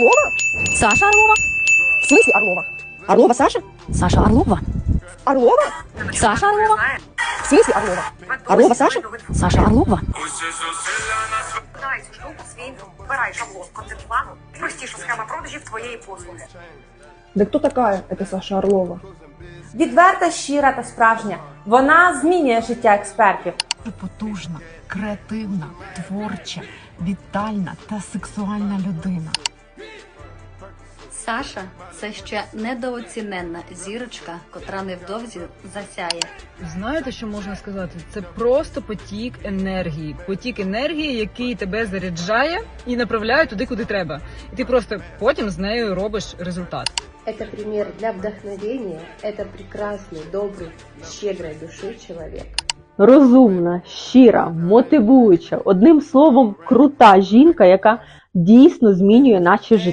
Орлова? Саша Орлова? В смысле Орлова? Орлова Саша? Саша Орлова? Орлова? Саша Орлова? В смысле Орлова? Орлова Саша? Саша Орлова? Дай цю штуку в свій вбирай шаблон концертплану. Простіша схема продажів твоєї послуги. Да кто такая эта Саша Орлова? Відверта, щира та справжня. Вона змінює життя експертів. потужна, креативна, творча, вітальна та сексуальна людина. Саша це ще недооціненна зірочка, котра невдовзі засяє. Знаєте, що можна сказати? Це просто потік енергії. Потік енергії, який тебе заряджає і направляє туди, куди треба. І ти просто потім з нею робиш результат. Это пример для вдохновения. Это прекрасный, добрый, щедрой души человек. розумна, щира, мотивуюча, одним словом, крута жінка, яка дійсно змінює наше життя.